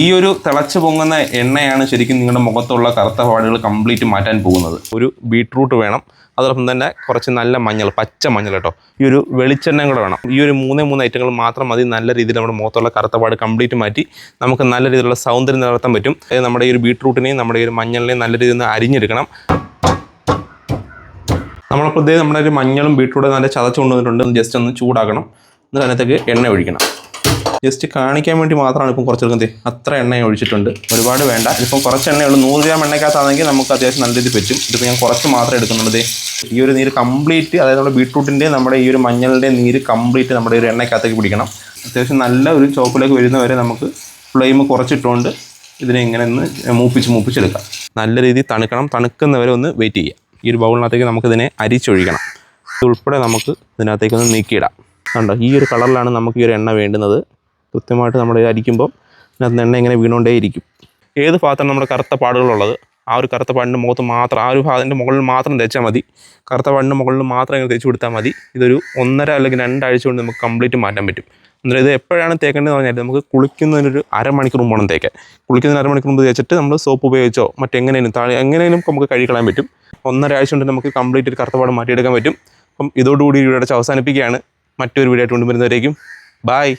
ഈ ഒരു തിളച്ചു പൊങ്ങുന്ന എണ്ണയാണ് ശരിക്കും നിങ്ങളുടെ മുഖത്തുള്ള കറുത്ത പാടുകൾ കംപ്ലീറ്റ് മാറ്റാൻ പോകുന്നത്. ഒരു ബീട്രൂട്ട് വേണം. അതോടൊപ്പം തന്നെ കുറച്ച് നല്ല മഞ്ഞൾ പച്ച മഞ്ഞൾ കേട്ടോ. ഈ ഒരു വെളിച്ചെണ്ണയും കൂടെ വേണം. ഈ ഒരു മൂന്നേ മൂന്ന് ഐറ്റങ്ങൾ മാത്രം മതി. നല്ല രീതിയിൽ നമ്മുടെ മുഖത്തുള്ള കറുത്ത പാട് കംപ്ലീറ്റ് മാറ്റി നമുക്ക് നല്ല രീതിയിലുള്ള സൗന്ദര്യം നിലനിർത്താൻ പറ്റും. അതായത് നമ്മുടെ ഈ ഒരു ബീട്രൂട്ടിനെയും നമ്മുടെ ഈ ഒരു മഞ്ഞളിനെയും നല്ല രീതിയിൽ അരിഞ്ഞെടുക്കണം. നമ്മൾ പ്രത്യേകം നമ്മുടെ ഒരു മഞ്ഞളും ബീട്രൂട്ടും നല്ല ചതച്ചു കൊണ്ടുവന്നിട്ടുണ്ട്. ജസ്റ്റ് ഒന്ന് ചൂടാക്കണം. എന്നിട്ട് അതിനകത്തേക്ക് എണ്ണ ഒഴിക്കണം. ജസ്റ്റ് കാണിക്കാൻ വേണ്ടി മാത്രമാണ് ഇപ്പം കുറച്ചെടുക്കുന്നത് അത്ര എണ്ണ ഒഴിച്ചിട്ടുണ്ട്. ഒരുപാട് വേണ്ട. ഇപ്പം കുറച്ച് എണ്ണ എണ്ണയുള്ളൂ. നൂറ് ഗ്രാം എണ്ണയ്ക്കകത്താണെങ്കിൽ നമുക്ക് അത്യാവശ്യം നല്ല രീതിയിൽ പറ്റും. ഇതിപ്പോൾ ഞാൻ കുറച്ച് മാത്രമേ എടുക്കുന്നുള്ളൂ ദേ. ഈ ഒരു നീര് കംപ്ലീറ്റ് അതായത് നമ്മുടെ ബീട്രൂട്ടിന്റെ നമ്മുടെ ഈ ഒരു മഞ്ഞളുടെ നീര് കംപ്ലീറ്റ് നമ്മുടെ ഒരു എണ്ണയ്ക്കകത്തേക്ക് പിടിക്കണം. അത്യാവശ്യം നല്ല ഒരു ചോപ്പിലേക്ക് വരുന്നവരെ നമുക്ക് ഫ്ലെയിം കുറച്ചിട്ടുകൊണ്ട് ഇതിനെ ഇങ്ങനെ ഒന്ന് മൂപ്പിച്ച് മൂപ്പിച്ചെടുക്കാം. നല്ല രീതിയിൽ തണുക്കണം. തണുക്കുന്നവരെ ഒന്ന് വെയിറ്റ് ചെയ്യുക. ഈ ഒരു ബൗളിനകത്തേക്ക് നമുക്കിതിനെ അരിച്ചൊഴിക്കണം. ഇതുൾപ്പെടെ നമുക്ക് ഇതിനകത്തേക്ക് ഒന്ന് നീക്കിയിടാം. കണ്ടോ? ഈ ഒരു കളറിലാണ് നമുക്ക് ഈ ഒരു എണ്ണ വേണ്ടുന്നത്. കൃത്യമായിട്ട് നമ്മൾ അരിക്കുമ്പോൾ അതിനകത്ത് എണ്ണ ഇങ്ങനെ വീണുകൊണ്ടേയിരിക്കും. ഏത് ഭാഗത്താണ് നമ്മുടെ കറുത്ത പാടുകളുള്ളത്? ആ ഒരു കറുത്ത പാടിന്റെ മുഖത്ത് മാത്രം ആ ഒരു ഭാഗത്തിന്റെ മുകളിൽ മാത്രം തേച്ചാൽ മതി. കറുത്ത പാടിന്റെ മുകളിൽ മാത്രം ഇങ്ങനെ തേച്ച് കൊടുത്താൽ മതി. ഇതൊരു ഒന്നര അല്ലെങ്കിൽ രണ്ടാഴ്ച കൊണ്ട് നമുക്ക് കംപ്ലീറ്റ് മാറ്റാൻ പറ്റും. എന്നാൽ ഇത് എപ്പോഴാണ് തേക്കേണ്ടതെന്ന് പറഞ്ഞാൽ നമുക്ക് കുളിക്കുന്നതിനൊരു അരമണിക്കൂർ മുമ്പ് വേണം തേക്കാൻ. കുളിക്കുന്നതിന് അരമണിക്കൂർ മുമ്പ് തേച്ചിട്ട് നമ്മൾ സോപ്പ് ഉപയോഗിച്ചോ മറ്റെങ്ങനെയും താഴെ എങ്ങനെയും നമുക്ക് കഴുകിക്കളയാൻ പറ്റും. ഒന്നര ആഴ്ച കൊണ്ട് നമുക്ക് കംപ്ലീറ്റ് ഒരു കറുത്തപാട് മാറ്റിയെടുക്കാൻ പറ്റും. അപ്പം ഇതോടുകൂടി അടച്ച് അവസാനിപ്പിക്കുകയാണ്. മറ്റൊരു വീഡിയോ ആയിട്ട് കൊണ്ടുവരുന്നവരേക്കും ബായ്